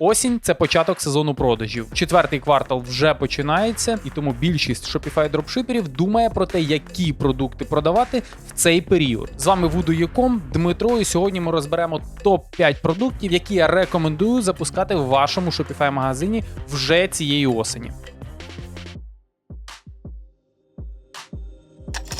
Осінь це початок сезону продажів. Четвертий квартал вже починається, і тому більшість Shopify дропшиперів думає про те, які продукти продавати в цей період. З вами Voodoo.com, Дмитро, і сьогодні ми розберемо топ 5 продуктів, які я рекомендую запускати в вашому Shopify магазині вже цієї осені.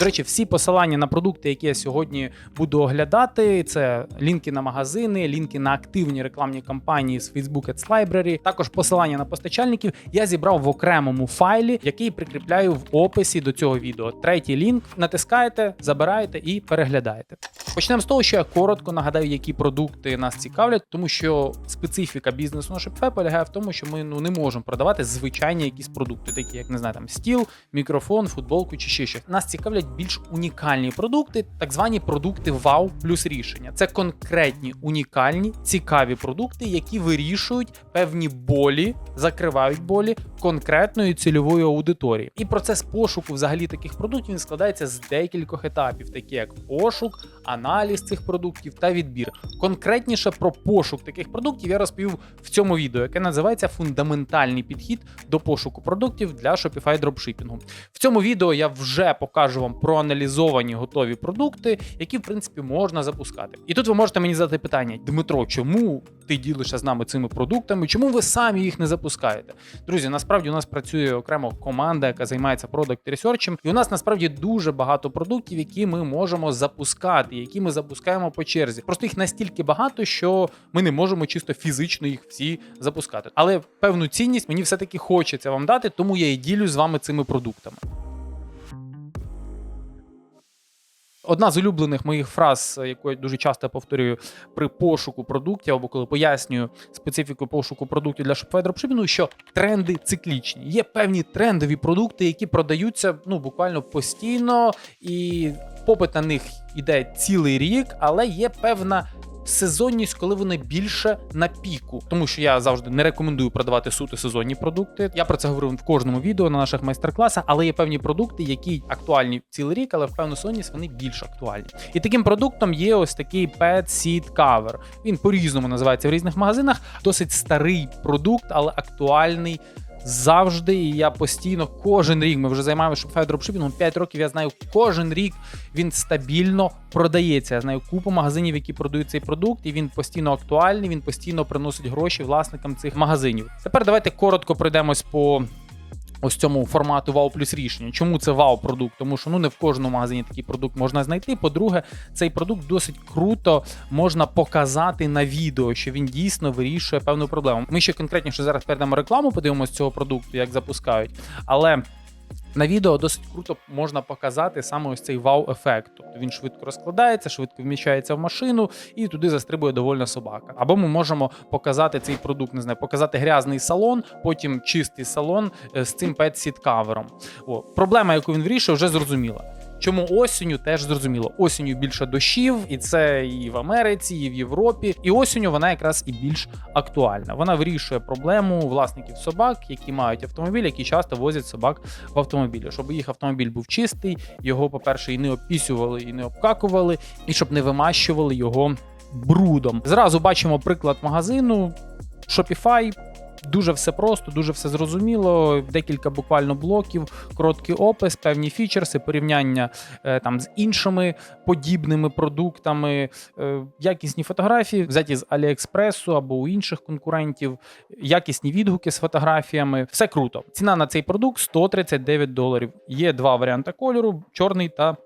До речі, всі посилання на продукти, які я сьогодні буду оглядати, це лінки на магазини, лінки на активні рекламні кампанії з Facebook Ads Library, також посилання на постачальників я зібрав в окремому файлі, який прикріпляю в описі до цього відео. Третій лінк натискаєте, забираєте і переглядаєте. Почнемо з того, що я коротко нагадаю, які продукти нас цікавлять, тому що специфіка бізнесу на Shopify полягає в тому, що ми ну не можемо продавати звичайні якісь продукти, такі як не знаю, там стіл, мікрофон, футболку чи ще щось. Нас цікавлять більш унікальні продукти, так звані продукти вау плюс рішення. Це конкретні унікальні, цікаві продукти, які вирішують певні болі, закривають болі конкретної цільової аудиторії. І процес пошуку взагалі таких продуктів складається з декількох етапів, такі як пошук, аналіз цих продуктів та відбір. Конкретніше про пошук таких продуктів я розповів в цьому відео, яке називається фундаментальний підхід до пошуку продуктів для Shopify дропшипінгу. В цьому відео я вже покажу вам проаналізовані готові продукти, які в принципі можна запускати. І тут ви можете мені задати питання: Дмитро, чому ти ділишся з нами цими продуктами? Чому ви самі їх не запускаєте? Друзі, насправді у нас працює окремо команда, яка займається продакт ресерчем, і у нас насправді дуже багато продуктів, які ми можемо запускати, які ми запускаємо по черзі. Просто їх настільки багато, що ми не можемо чисто фізично їх всі запускати. Але певну цінність мені все таки хочеться вам дати, тому я і ділю з вами цими продуктами. Одна з улюблених моїх фраз, яку я дуже часто повторюю при пошуку продуктів або коли пояснюю специфіку пошуку продуктів для Shopify що тренди циклічні. Є певні трендові продукти, які продаються ну буквально постійно, і попит на них іде цілий рік, але є певна. Сезонність, коли вони більше на піку, тому що я завжди не рекомендую продавати суто сезонні продукти. Я про це говорив в кожному відео на наших майстер-класах, але є певні продукти, які актуальні цілий рік, але в певну сезонність вони більш актуальні. І таким продуктом є ось такий Pet Seed Cover. Він по-різному називається в різних магазинах. Досить старий продукт, але актуальний. Завжди і я постійно кожен рік ми вже займаємося Shopify дропшипінгом 5 років. Я знаю, кожен рік він стабільно продається. Я знаю купу магазинів, які продають цей продукт, і він постійно актуальний. Він постійно приносить гроші власникам цих магазинів. Тепер давайте коротко пройдемось по. Ось цьому формату вау плюс рішення. Чому це вау продукт? Тому що ну не в кожному магазині такий продукт можна знайти. По-друге, цей продукт досить круто можна показати на відео, що він дійсно вирішує певну проблему. Ми ще конкретніше зараз передамо рекламу, подивимося цього продукту, як запускають. Але на відео досить круто можна показати саме ось цей вау-ефект. Тобто він швидко розкладається, швидко вміщається в машину і туди застрибує довольна собака. Або ми можемо показати цей продукт, не знаю, показати грязний салон, потім чистий салон е, з цим пет-сіт-кавером. Проблема, яку він вирішує, вже зрозуміла. Чому осінню теж зрозуміло. Осінню більше дощів, і це і в Америці, і в Європі. І осінню вона якраз і більш актуальна. Вона вирішує проблему власників собак, які мають автомобіль, які часто возять собак в автомобілі. Щоб їх автомобіль був чистий, його, по-перше, і не обпісювали, і не обкакували, і щоб не вимащували його брудом. Зразу бачимо приклад магазину Shopify. Дуже все просто, дуже все зрозуміло. Декілька буквально блоків, короткий опис, певні фічерси, порівняння е, там з іншими подібними продуктами, е, якісні фотографії, взяті з Аліекспресу або у інших конкурентів, якісні відгуки з фотографіями. Все круто. Ціна на цей продукт 139 доларів. Є два варіанти кольору: чорний та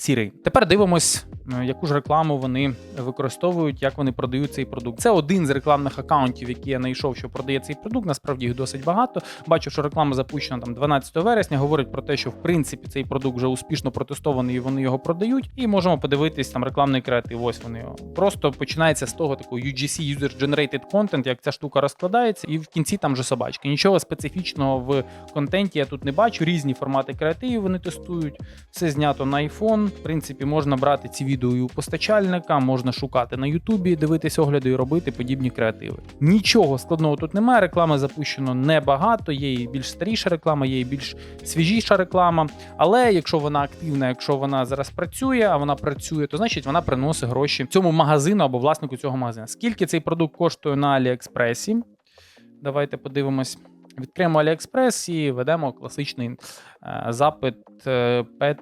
сірий. Тепер дивимось, е, яку ж рекламу вони використовують, як вони продають цей продукт. Це один з рекламних акаунтів, які я знайшов, що продає цей продукт. Насправді їх досить багато. Бачу, що реклама запущена там 12 вересня. Говорить про те, що в принципі цей продукт вже успішно протестований і вони його продають. І можемо подивитись там рекламний креатив. Ось вони. Просто починається з того такого UGC User Generated Content, як ця штука розкладається, і в кінці там вже собачки. Нічого специфічного в контенті я тут не бачу. Різні формати креативів вони тестують. Все знято на iPhone. В принципі, можна брати ці відео і у постачальника, можна шукати на Ютубі, дивитись огляди і робити подібні креативи. Нічого складного тут немає. Реклами запущено небагато. Є і більш старіша реклама, є і більш свіжіша реклама. Але якщо вона активна, якщо вона зараз працює, а вона працює, то значить вона приносить гроші цьому магазину або власнику цього магазину. Скільки цей продукт коштує на Аліекспресі? Давайте подивимось. Відкриємо AliExpress і ведемо класичний е, запит е, Pet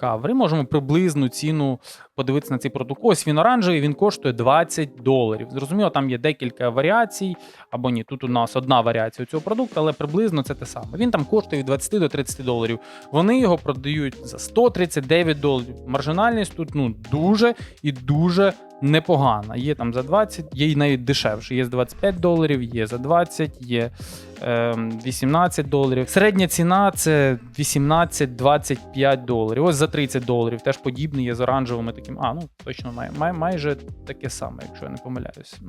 Cover. І можемо приблизну ціну подивитися на цей продукт. Ось він оранжевий, він коштує 20 доларів. Зрозуміло, там є декілька варіацій, або ні, тут у нас одна варіація цього продукту, але приблизно це те саме. Він там коштує від 20 до 30 доларів. Вони його продають за 139 доларів. Маржинальність тут ну дуже і дуже непогана. Є там за 20, є й навіть дешевше. Є за 25 доларів, є за 20, є 18 доларів. Середня ціна це 18-25 доларів. Ось за 30 доларів. Теж подібний є з оранжевими таким. А, ну точно май, май, майже таке саме, якщо я не помиляюсь.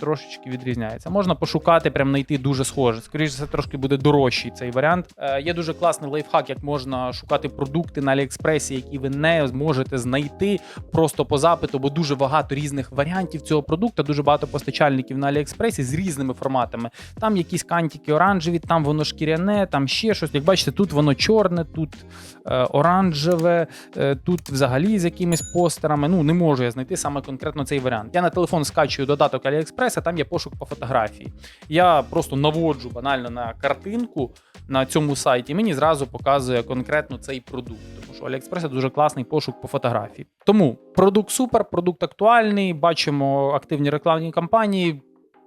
Трошечки відрізняється. Можна пошукати, прям знайти дуже схоже. Скоріше, це трошки буде дорожчий цей варіант. Е, є дуже класний лайфхак, як можна шукати продукти на Аліекспресі, які ви не зможете знайти просто по запиту, бо дуже багато різних варіантів цього продукту, дуже багато постачальників на Аліекспресі з різними форматами. Там якісь кантики оранжеві, там воно шкіряне, там ще щось. Як бачите, тут воно чорне, тут е, оранжеве, е, тут взагалі з якимись постерами. Ну не можу я знайти саме конкретно цей варіант. Я на телефон скачую додаток AliExpress, а там є пошук по фотографії. Я просто наводжу банально на картинку на цьому сайті. Мені зразу показує конкретно цей продукт. Тому що AliExpress дуже класний пошук по фотографії. Тому продукт супер, продукт актуальний. Бачимо активні рекламні кампанії.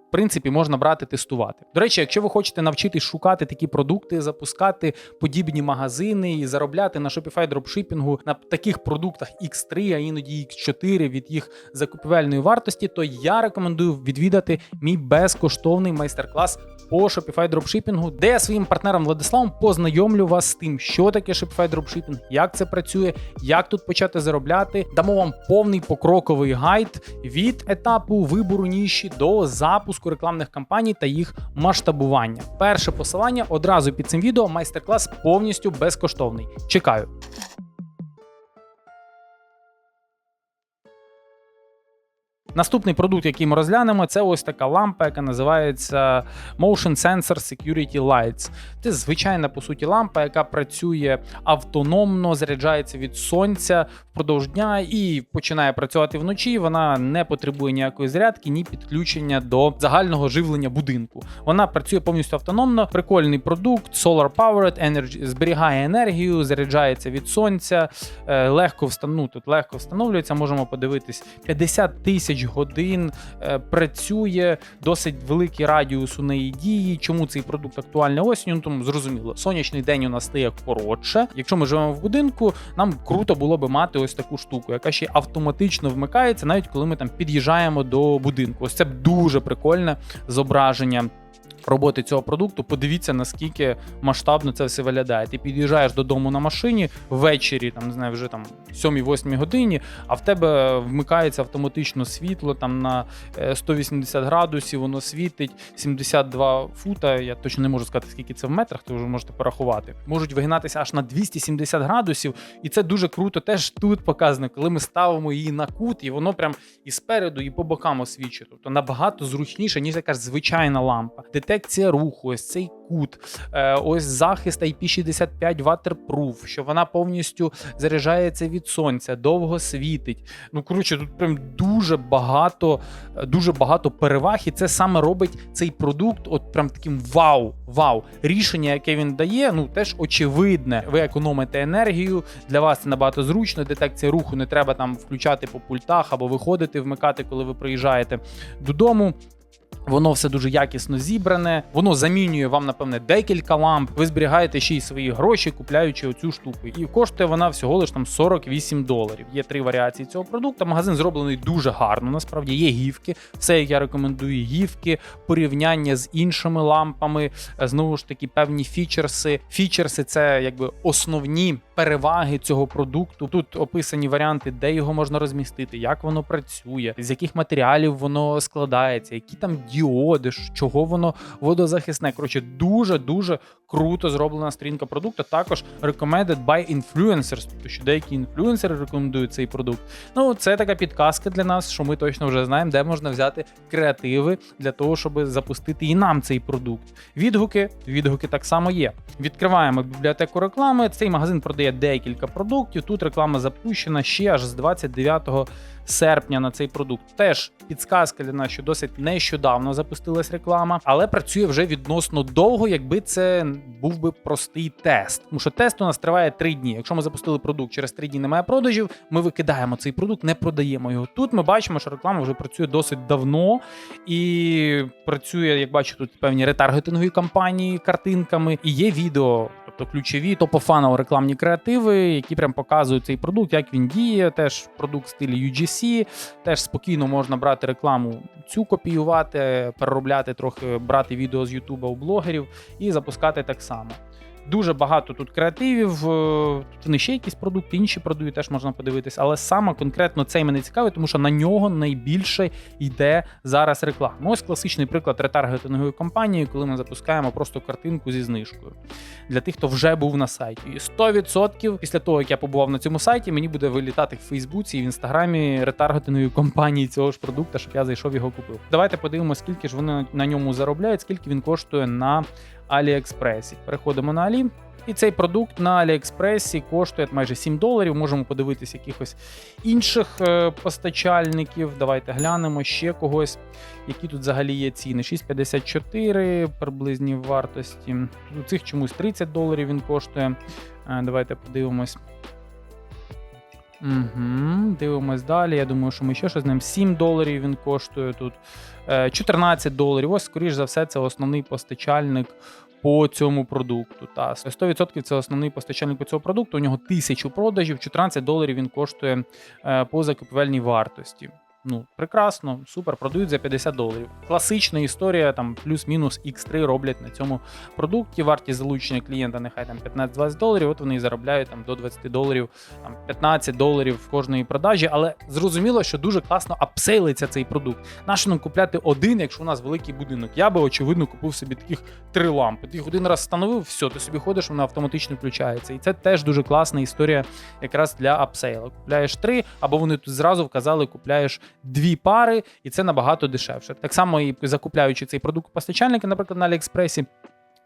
В принципі, можна брати тестувати. До речі, якщо ви хочете навчитись шукати такі продукти, запускати подібні магазини і заробляти на Shopify дропшипінгу на таких продуктах X3, а іноді X4 від їх закупівельної вартості, то я рекомендую відвідати мій безкоштовний майстер-клас по Shopify дропшипінгу, де я своїм партнером Владиславом познайомлю вас з тим, що таке Shopify дропшипінг, як це працює, як тут почати заробляти. Дамо вам повний покроковий гайд від етапу вибору ніші до запуску рекламних кампаній та їх масштабування. Перше посилання одразу під цим відео. Майстер-клас повністю безкоштовний. Чекаю. Наступний продукт, який ми розглянемо, це ось така лампа, яка називається Motion Sensor Security Lights. Це звичайна по суті лампа, яка працює автономно, заряджається від сонця впродовж дня і починає працювати вночі. Вона не потребує ніякої зарядки, ні підключення до загального живлення будинку. Вона працює повністю автономно. Прикольний продукт, solar powered, energy, зберігає енергію, заряджається від сонця, е, легко встан... ну, тут легко встановлюється. Можемо подивитись 50 тисяч годин е, працює досить великий радіус у неї дії. Чому цей продукт актуальний осінню? Ну, Тому зрозуміло, сонячний день у нас стає коротше. Якщо ми живемо в будинку, нам круто було би мати ось таку штуку, яка ще автоматично вмикається, навіть коли ми там під'їжджаємо до будинку. Ось це дуже прикольне зображення. Роботи цього продукту, подивіться наскільки масштабно це все виглядає. Ти під'їжджаєш додому на машині ввечері, там не знаю, вже там 7-8 годині, а в тебе вмикається автоматично світло там на е, 180 градусів, воно світить 72 фута. Я точно не можу сказати, скільки це в метрах, то вже можете порахувати. Можуть вигинатися аж на 270 градусів, і це дуже круто. Теж тут показано, коли ми ставимо її на кут, і воно прям і спереду, і по бокам освічує. Тобто набагато зручніше, ніж якась звичайна лампа. Детекція руху, ось цей кут, е, ось захист IP65 Waterproof, що вона повністю заряджається від сонця, довго світить. Ну коротше, тут прям дуже багато, е, дуже багато переваг, і це саме робить цей продукт, от прям таким вау, вау. Рішення, яке він дає, ну теж очевидне. Ви економите енергію, для вас це набагато зручно. Детекція руху не треба там включати по пультах або виходити, вмикати, коли ви приїжджаєте додому. Воно все дуже якісно зібране, воно замінює вам, напевне, декілька ламп. Ви зберігаєте ще й свої гроші, купляючи оцю штуку. І коштує вона всього лиш там 48 доларів. Є три варіації цього продукту. Магазин зроблений дуже гарно. Насправді є гівки. Все, як я рекомендую, гівки, порівняння з іншими лампами. Знову ж таки, певні фічерси. Фічерси це якби основні переваги цього продукту. Тут описані варіанти, де його можна розмістити, як воно працює, з яких матеріалів воно складається, які там діоди, чого воно водозахисне. Коротше, дуже дуже круто зроблена сторінка продукту. Також recommended by influencers, тобто що деякі інфлюенсери рекомендують цей продукт. Ну, це така підказка для нас, що ми точно вже знаємо, де можна взяти креативи для того, щоб запустити і нам цей продукт. Відгуки, відгуки так само є. Відкриваємо бібліотеку реклами. Цей магазин продає декілька продуктів. Тут реклама запущена ще аж з 29 серпня на цей продукт. Теж підсказка для нас, що досить нещодавно запустилась реклама, але працює вже відносно довго, якби це був би простий тест. Тому що тест у нас триває 3 дні. Якщо ми запустили продукт через 3 дні немає продажів, ми викидаємо цей продукт, не продаємо його. Тут ми бачимо, що реклама вже працює досить давно і працює, як бачу, тут певні ретаргетингові кампанії картинками. І є відео, тобто ключові топофанов рекламні креативи, які прям показують цей продукт, як він діє. Теж продукт в стилі UGC, теж спокійно можна брати рекламу, цю копіювати, переробляти трохи, брати відео з Ютуба у блогерів і запускати так само. Дуже багато тут креативів. е, Тут вони ще якісь продукти, інші продають, теж можна подивитися. Але саме конкретно цей мене цікавий, тому що на нього найбільше йде зараз реклама. Ось класичний приклад ретаргетингової кампанії, коли ми запускаємо просто картинку зі знижкою для тих, хто вже був на сайті. І 100% після того, як я побував на цьому сайті, мені буде вилітати в Фейсбуці і в інстаграмі ретаргетингової компанії цього ж продукту, щоб я зайшов його купив. Давайте подивимося, скільки ж вони на ньому заробляють, скільки він коштує на Аліекспресі. Переходимо на Алі. І цей продукт на Аліекспресі коштує майже 7 доларів. Можемо подивитися якихось інших е, постачальників. Давайте глянемо ще когось, які тут взагалі є ціни. 6,54 приблизні вартості. У цих чомусь 30 доларів він коштує. Е, Давайте подивимось. Угу, дивимось далі. Я думаю, що ми ще щось ним 7 доларів він коштує тут. Е, 14 доларів. Ось, скоріш за все, це основний постачальник по цьому продукту. Та 100% це основний постачальник по цьому продукту. У нього 1000 продажів, 14 доларів він коштує е, по закупівельній вартості. Ну, прекрасно, супер, продають за 50 доларів. Класична історія, там плюс-мінус X3 роблять на цьому продукті. Вартість залучення клієнта нехай там 15-20 доларів. От вони і заробляють там до 20 доларів, там 15 доларів в кожної продажі. Але зрозуміло, що дуже класно апсейлиться цей продукт. Нащо нам купляти один, якщо у нас великий будинок? Я би очевидно купив собі таких три лампи. Ти їх один раз встановив, все, ти собі ходиш, вона автоматично включається. І це теж дуже класна історія, якраз для апсейла. Купляєш три, або вони тут зразу вказали, купляєш дві пари, і це набагато дешевше. Так само і закупляючи цей продукт у постачальника, наприклад, на Аліекспресі.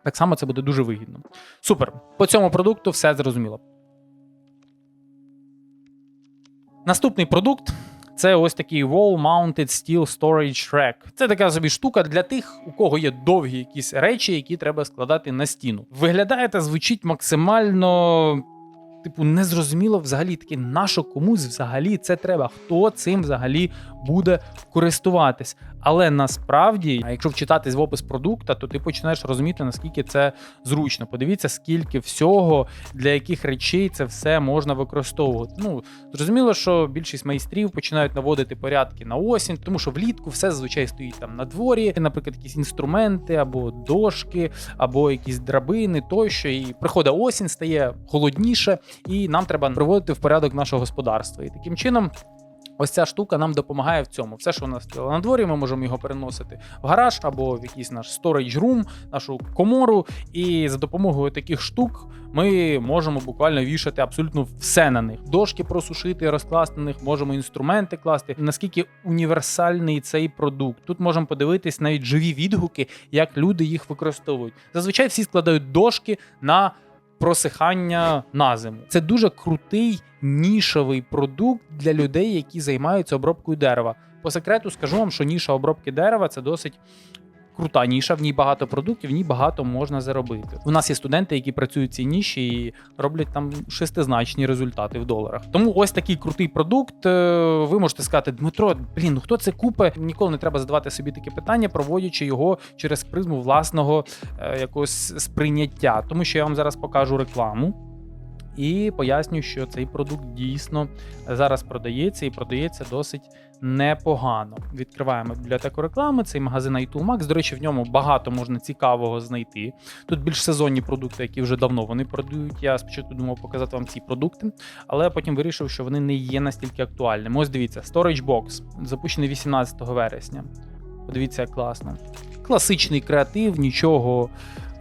Так само це буде дуже вигідно. Супер. По цьому продукту все зрозуміло. Наступний продукт це ось такий Wall-Mounted Steel Storage Rack. Це така собі штука для тих, у кого є довгі якісь речі, які треба складати на стіну. Виглядає та звучить максимально. Типу, не зрозуміло взагалі таки, на комусь взагалі це треба, хто цим взагалі буде користуватись. Але насправді, якщо вчитатись в опис продукта, то ти починаєш розуміти, наскільки це зручно. Подивіться, скільки всього для яких речей це все можна використовувати. Ну зрозуміло, що більшість майстрів починають наводити порядки на осінь, тому що влітку все зазвичай стоїть там на дворі, наприклад, якісь інструменти або дошки, або якісь драбини тощо. І приходить осінь, стає холодніше, і нам треба приводити в порядок наше господарство. І таким чином. Ось ця штука нам допомагає в цьому. Все, що у нас на дворі, ми можемо його переносити в гараж або в якийсь наш storage room, нашу комору. І за допомогою таких штук ми можемо буквально вішати абсолютно все на них. Дошки просушити, розкласти на них, можемо інструменти класти. Наскільки універсальний цей продукт. Тут можемо подивитись навіть живі відгуки, як люди їх використовують. Зазвичай всі складають дошки на просихання на зиму. Це дуже крутий нішовий продукт для людей, які займаються обробкою дерева. По секрету скажу вам, що ніша обробки дерева це досить. Крута ніша, в ній багато продуктів, в ній багато можна заробити. У нас є студенти, які працюють в ніші і роблять там шестизначні результати в доларах. Тому ось такий крутий продукт. Е, Ви можете сказати, Дмитро, блін, ну хто це купить? Ніколи не треба задавати собі таке питання, проводячи його через призму власного е, якогось сприйняття. Тому що я вам зараз покажу рекламу. І поясню, що цей продукт дійсно зараз продається і продається досить непогано. Відкриваємо бібліотеку реклами. Цей магазин iToolMax. До речі, в ньому багато можна цікавого знайти. Тут більш сезонні продукти, які вже давно вони продають. Я спочатку думав показати вам ці продукти, але потім вирішив, що вони не є настільки актуальними. Ось дивіться, Storage Box, запущений 18 вересня. Подивіться, як класно. Класичний креатив, нічого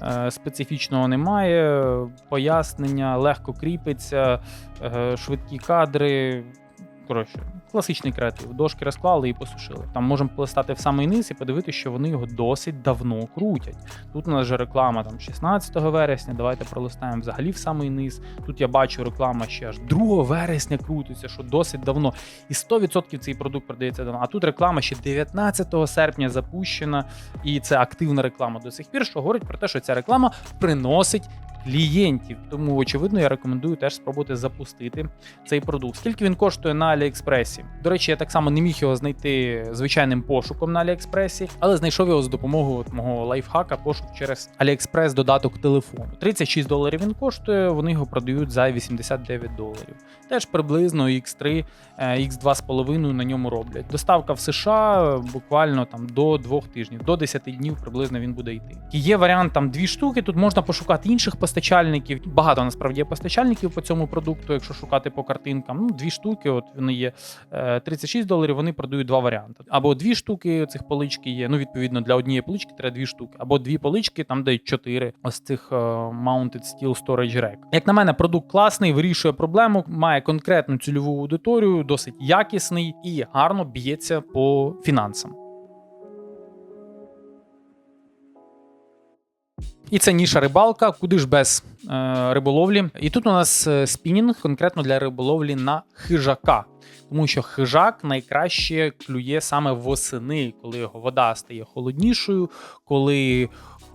е, специфічного немає. Пояснення легко кріпиться, е, швидкі кадри. Коротше, класичний креатив. Дошки розклали і посушили. Там можемо полистати в самий низ і подивитися, що вони його досить давно крутять. Тут у нас же реклама там 16 вересня. Давайте пролистаємо взагалі в самий низ. Тут я бачу реклама ще аж 2 вересня крутиться, що досить давно. І 100% цей продукт продається давно. А тут реклама ще 19 серпня запущена, і це активна реклама до сих пір, що говорить про те, що ця реклама приносить. Клієнтів, тому очевидно, я рекомендую теж спробувати запустити цей продукт. Скільки він коштує на Аліекспресі? До речі, я так само не міг його знайти звичайним пошуком на Аліекспресі, але знайшов його з допомогою от мого лайфхака пошук через Аліекспрес додаток телефону. 36 доларів він коштує. Вони його продають за 89 доларів. Теж приблизно X3, X2,5 на ньому роблять. Доставка в США буквально там до двох тижнів, до 10 днів приблизно він буде йти. Є варіант там дві штуки. Тут можна пошукати інших постачальників. Багато насправді є постачальників по цьому продукту, якщо шукати по картинкам. Ну, дві штуки, от вони є е, 36 доларів. Вони продають два варіанти. Або дві штуки цих полички є. Ну, відповідно, для однієї полички треба дві штуки, або дві полички, там дають чотири ось цих е, Mounted Steel Storage Rack. Як на мене, продукт класний, вирішує проблему, має конкретну цільову аудиторію, досить якісний і гарно б'ється по фінансам. І це ніша рибалка, куди ж без е, риболовлі. І тут у нас е, спінінг конкретно для риболовлі на хижака. Тому що хижак найкраще клює саме восени, коли його вода стає холоднішою, коли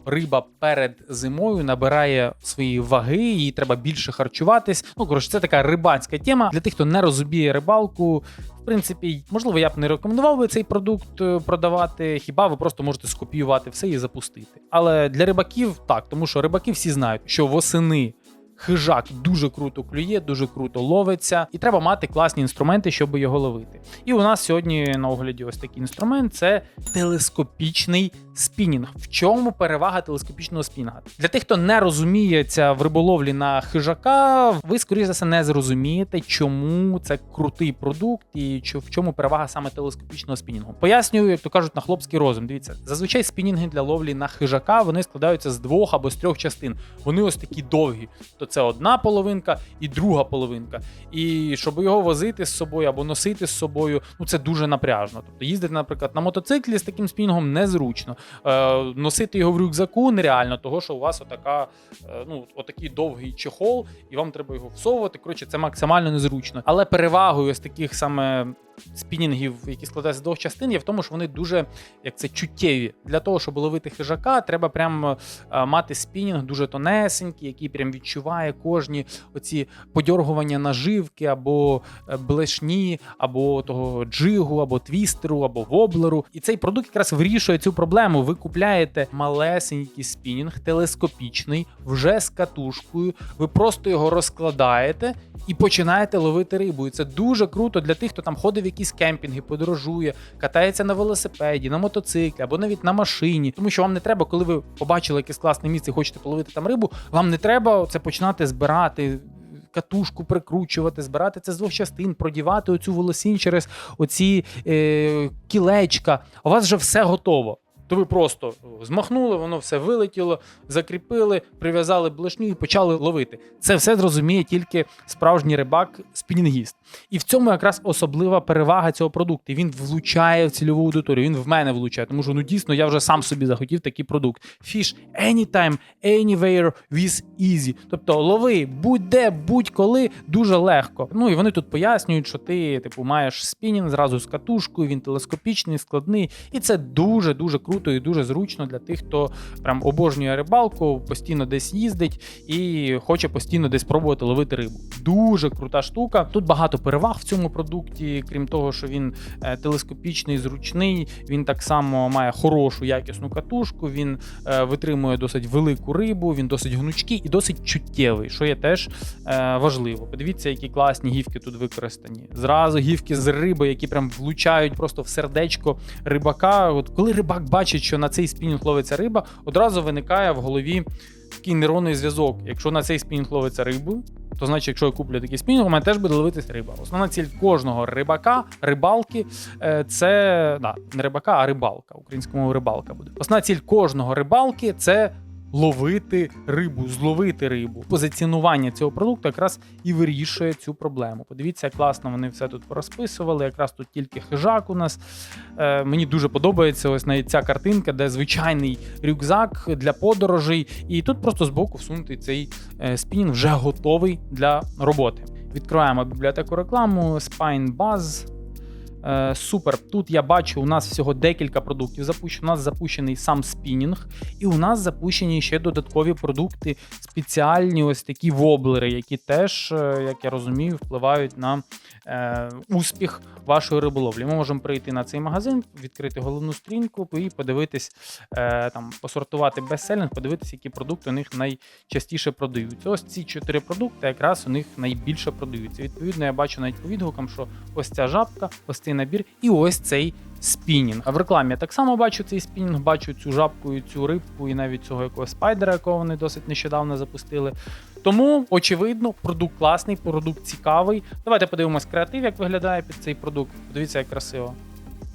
риба перед зимою набирає свої ваги, їй треба більше харчуватись. Ну коротше, це така рибацька тема. Для тих, хто не розуміє рибалку. В принципі, можливо, я б не рекомендував би цей продукт е, продавати. Хіба ви просто можете скопіювати все і запустити. Але для рибаків так, тому що рибаки всі знають, що восени. Хижак дуже круто клює, дуже круто ловиться, і треба мати класні інструменти, щоб його ловити. І у нас сьогодні на огляді ось такий інструмент це телескопічний спінінг. В чому перевага телескопічного спінінга? Для тих, хто не розуміється в риболовлі на хижака, ви скоріше за все не зрозумієте, чому це крутий продукт і в чому перевага саме телескопічного спінінгу. Пояснюю, як то кажуть, на хлопський розум. Дивіться, зазвичай спінінги для ловлі на хижака вони складаються з двох або з трьох частин. Вони ось такі довгі. То це одна половинка і друга половинка. І щоб його возити з собою або носити з собою, ну це дуже напряжно. Тобто їздити, наприклад, на мотоциклі з таким спінінгом незручно. Е, Носити його в рюкзаку нереально, того що у вас отака, е, ну, отакий довгий чехол, і вам треба його всовувати. Коротше, це максимально незручно. Але перевагою з таких саме спінінгів, які складаються з двох частин, є в тому, що вони дуже як це чуттєві. Для того, щоб ловити хижака, треба прямо е, мати спінінг дуже тонесенький, який прям відчуває кожні оці подьоргування наживки, або е, блешні, або того джигу, або твістеру, або воблеру. І цей продукт якраз вирішує цю проблему. Ви купляєте малесенький спінінг, телескопічний, вже з катушкою. Ви просто його розкладаєте і починаєте ловити рибу. І це дуже круто для тих, хто там ходить в якісь кемпінги, подорожує, катається на велосипеді, на мотоциклі або навіть на машині. Тому що вам не треба, коли ви побачили якесь класне місце і хочете половити там рибу, вам не треба це починати збирати. Катушку прикручувати, збирати це з двох частин, продівати оцю волосінь через оці е, кілечка. У вас вже все готово. То ви просто змахнули, воно все вилетіло, закріпили, прив'язали блешню і почали ловити. Це все зрозуміє тільки справжній рибак, спінінгіст. І в цьому якраз особлива перевага цього продукту. Він влучає в цільову аудиторію. Він в мене влучає, тому що ну дійсно я вже сам собі захотів такий продукт. Fish anytime, anywhere with easy. Тобто лови будь-де, будь-коли дуже легко. Ну і вони тут пояснюють, що ти типу маєш спінінг зразу з катушкою, він телескопічний, складний, і це дуже дуже круто круто і дуже зручно для тих, хто прям обожнює рибалку, постійно десь їздить і хоче постійно десь пробувати ловити рибу. Дуже крута штука. Тут багато переваг в цьому продукті, крім того, що він е, телескопічний, зручний. Він так само має хорошу якісну катушку. Він е, витримує досить велику рибу, він досить гнучкий і досить чуттєвий, що є теж е, важливо. Подивіться, які класні гівки тут використані. Зразу гівки з риби, які прям влучають просто в сердечко рибака. От коли рибак бачить бачить, що на цей спінінг ловиться риба, одразу виникає в голові такий нейронний зв'язок. Якщо на цей спінінг ловиться рибу, то значить, якщо я куплю такий спінінг, у мене теж буде ловитись риба. Основна ціль кожного рибака, рибалки е, це да, не рибака, а рибалка. Українською рибалка буде. Основна ціль кожного рибалки це ловити рибу, зловити рибу. Позиціонування цього продукту якраз і вирішує цю проблему. Подивіться, як класно вони все тут порозписували. Якраз тут тільки хижак у нас. Е, мені дуже подобається ось навіть ця картинка, де звичайний рюкзак для подорожей, і тут просто збоку всунутий цей е, спінінг вже готовий для роботи. Відкриваємо бібліотеку рекламу, Spine. Е, Супер. Тут я бачу, у нас всього декілька продуктів запущено. У нас запущений сам спінінг, і у нас запущені ще додаткові продукти, спеціальні ось такі воблери, які теж, е, як я розумію, впливають на е, успіх вашої риболовлі. Ми можемо прийти на цей магазин, відкрити головну стрінку і подивитись, е, там, посортувати бестселінг, подивитись, які продукти у них найчастіше продаються. Ось ці чотири продукти якраз у них найбільше продаються. Відповідно, я бачу навіть по відгукам, що ось ця жабка, ось цей набір і ось цей спінінг. А в рекламі я так само бачу цей спінінг, бачу цю жабку, і цю рибку, і навіть цього якогось спайдера, якого вони досить нещодавно запустили. Тому, очевидно, продукт класний, продукт цікавий. Давайте подивимось креатив, як виглядає під цей продукт. Подивіться, як красиво.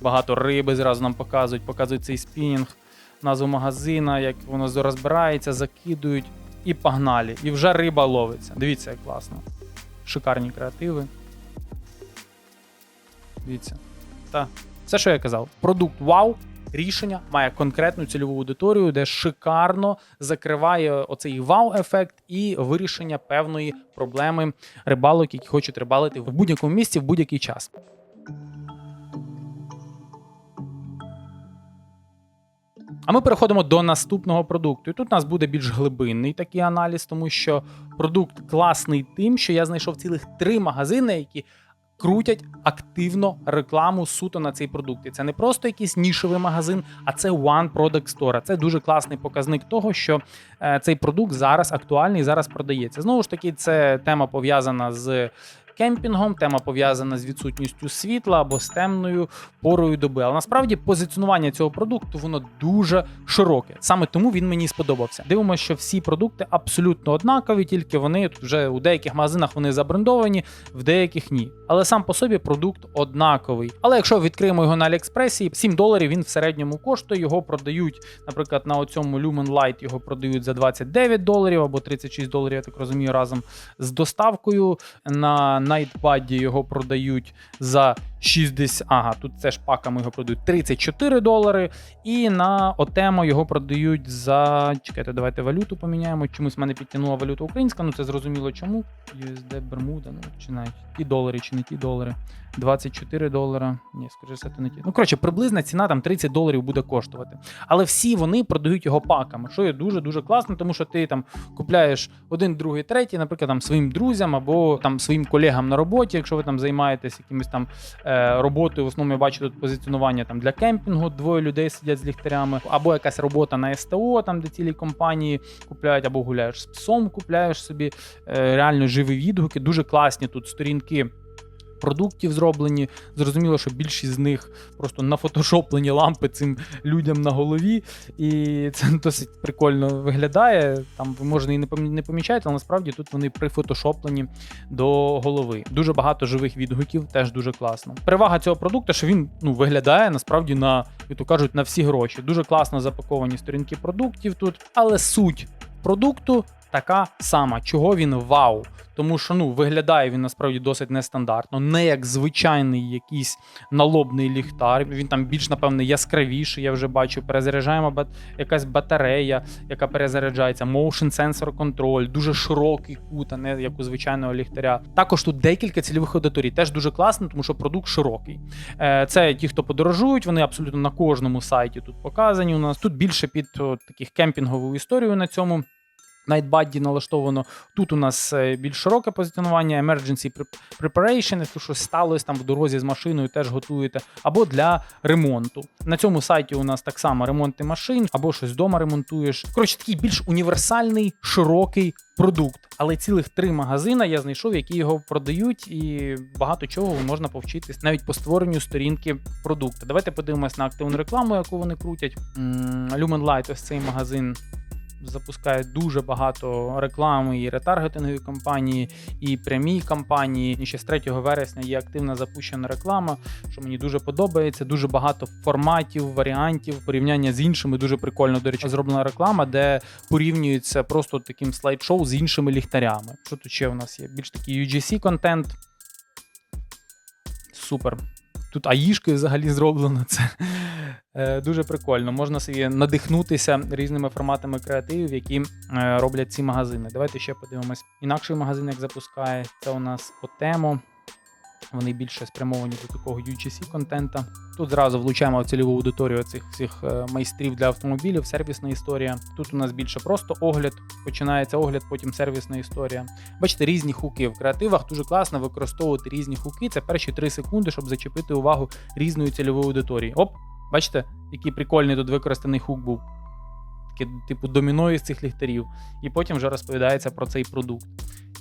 Багато риби зразу нам показують, показують цей спінінг, назву магазина, як воно розбирається, закидують і погнали. І вже риба ловиться. Дивіться, як класно. Шикарні креативи. Дивіться. Та. Все, що я казав. Продукт вау. Рішення має конкретну цільову аудиторію, де шикарно закриває оцей вау-ефект і вирішення певної проблеми рибалок, які хочуть рибалити в будь-якому місці в будь-який час. А ми переходимо до наступного продукту. І тут у нас буде більш глибинний такий аналіз, тому що продукт класний тим, що я знайшов цілих три магазини, які крутять активно рекламу суто на цей продукт. І це не просто якийсь нішовий магазин, а це One Product Store. Це дуже класний показник того, що е, цей продукт зараз актуальний зараз продається. Знову ж таки, це тема пов'язана з. Кемпінгом тема пов'язана з відсутністю світла або з темною порою доби. Але насправді позиціонування цього продукту воно дуже широке. Саме тому він мені сподобався. Дивимося, що всі продукти абсолютно однакові, тільки вони вже у деяких магазинах вони забрендовані, в деяких ні. Але сам по собі продукт однаковий. Але якщо відкриємо його на Аліекспресі, 7 доларів він в середньому коштує. Його продають, наприклад, на оцьому Lumen Light його продають за 29 доларів або 36 доларів, я так розумію, разом з доставкою. На Nightbuddy його продають за 60. Ага, тут це ж паками його продають 34 долари. І на Отемо його продають за. Чекайте, давайте валюту поміняємо. Чомусь мене підтягнула валюта українська, ну це зрозуміло чому. USD Бермуда, ну чи навіть ті долари, чи не ті долари. 24 долара. Ні, скоріше все, то не ті. Ну, коротше, приблизна ціна там 30 доларів буде коштувати. Але всі вони продають його паками, що є дуже-дуже класно, тому що ти там купляєш один, другий, третій, наприклад, там своїм друзям або там своїм колегам на роботі, якщо ви там займаєтесь якимось там е, роботою. В основному я бачу тут позиціонування там для кемпінгу, двоє людей сидять з ліхтарями, або якась робота на СТО, там де цілі компанії купляють, або гуляєш з псом, купляєш собі е, реально живі відгуки. Дуже класні тут сторінки. Продуктів зроблені. Зрозуміло, що більшість з них просто нафотошоплені лампи цим людям на голові, і це досить прикольно виглядає. Там ви можете і не помічаєте, але насправді тут вони прифотошоплені до голови. Дуже багато живих відгуків, теж дуже класно. Перевага цього продукту, що він ну, виглядає насправді на, як то кажуть, на всі гроші. Дуже класно запаковані сторінки продуктів тут, але суть продукту така сама, чого він вау. Тому що ну виглядає він насправді досить нестандартно, не як звичайний якийсь налобний ліхтар. Він там більш, напевне, яскравіший. Я вже бачу. Перезаряджаємо бат... якась батарея, яка перезаряджається, motion sensor control, дуже широкий кут, а не як у звичайного ліхтаря. Також тут декілька цільових аудиторій. Теж дуже класно, тому що продукт широкий. Е, Це ті, хто подорожують, вони абсолютно на кожному сайті тут показані. У нас тут більше під о, таких кемпінгову історію на цьому. Nightbuddy налаштовано. Тут у нас е, більш широке позиціонування, emergency pre- preparation, якщо щось сталося там в дорозі з машиною, теж готуєте, або для ремонту. На цьому сайті у нас так само ремонти машин, або щось вдома ремонтуєш. Коротше, такий більш універсальний, широкий продукт. Але цілих три магазини я знайшов, які його продають, і багато чого можна повчитись навіть по створенню сторінки продукту. Давайте подивимось на активну рекламу, яку вони крутять. Lumen Light, ось цей магазин. Запускають дуже багато реклами і ретаргетингові кампанії, і прямі кампанії. І ще з 3 вересня є активно запущена реклама, що мені дуже подобається. Дуже багато форматів, варіантів, порівняння з іншими. Дуже прикольно, до речі, зроблена реклама, де порівнюється просто таким слайд-шоу з іншими ліхтарями. Що тут ще у нас є? Більш такий UGC контент. Супер. Тут аїшки взагалі зроблено. Це е, дуже прикольно. Можна собі надихнутися різними форматами креативів, які е, роблять ці магазини. Давайте ще подивимось. Інакший магазин, як запускає, це у нас по тему. Вони більше спрямовані до такого UGC контента. Тут зразу влучаємо в цільову аудиторію цих всіх е, майстрів для автомобілів, сервісна історія. Тут у нас більше просто огляд. Починається огляд, потім сервісна історія. Бачите, різні хуки в креативах дуже класно використовувати різні хуки. Це перші 3 секунди, щоб зачепити увагу різної цільової аудиторії. Оп, бачите, який прикольний тут використаний хук був. Таке, типу, доміно із цих ліхтарів. І потім вже розповідається про цей продукт.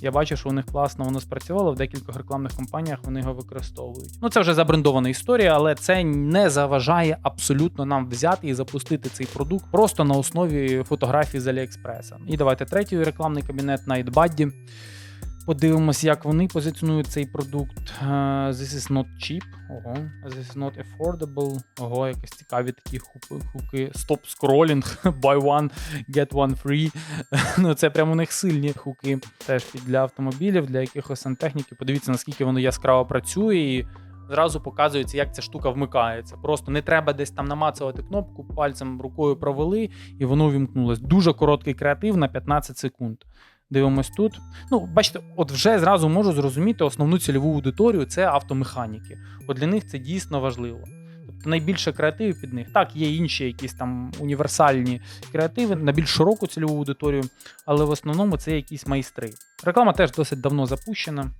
Я бачу, що у них класно воно спрацювало в декількох рекламних компаніях. Вони його використовують. Ну це вже забрендована історія, але це не заважає абсолютно нам взяти і запустити цей продукт просто на основі фотографій з Аліекспреса. І давайте третій рекламний кабінет Nightbuddy. Подивимось, як вони позиціонують цей продукт. Е, This is not cheap. Ого. This is not affordable. Ого, якісь цікаві такі хуки. Stop scrolling, buy one, get one free. ну, це прямо у них сильні хуки. Теж для автомобілів, для якихось сантехніки. Подивіться, наскільки воно яскраво працює і. Зразу показується, як ця штука вмикається. Просто не треба десь там намацувати кнопку, пальцем рукою провели, і воно увімкнулось. Дуже короткий креатив на 15 секунд. Дивимось тут. Ну, бачите, от вже зразу можу зрозуміти основну цільову аудиторію це автомеханіки. От для них це дійсно важливо. Тобто найбільше креативів під них. Так, є інші якісь там універсальні креативи на більш широку цільову аудиторію, але в основному це якісь майстри. Реклама теж досить давно запущена.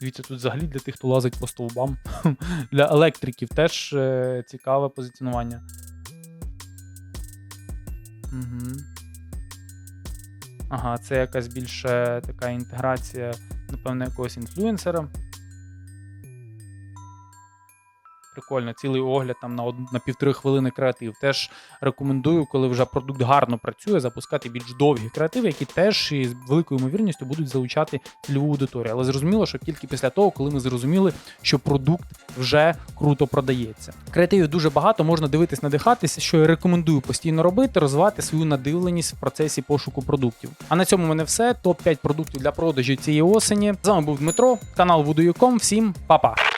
Дивіться, тут взагалі для тих, хто лазить по стовбам. Для електриків теж е, цікаве позиціонування. Угу. Ага, це якась більше така інтеграція, напевно, якогось інфлюенсера. Прикольно, цілий огляд там на, од... на півтори хвилини креатив. Теж рекомендую, коли вже продукт гарно працює, запускати більш довгі креативи, які теж із великою ймовірністю будуть залучати цільову аудиторію. Але зрозуміло, що тільки після того, коли ми зрозуміли, що продукт вже круто продається. Креативів дуже багато, можна дивитись, надихатися, що я рекомендую постійно робити, розвивати свою надивленість в процесі пошуку продуктів. А на цьому в мене все. Топ 5 продуктів для продажу цієї осені. З вами був Дмитро, канал Voodoo.com. Всім па-па!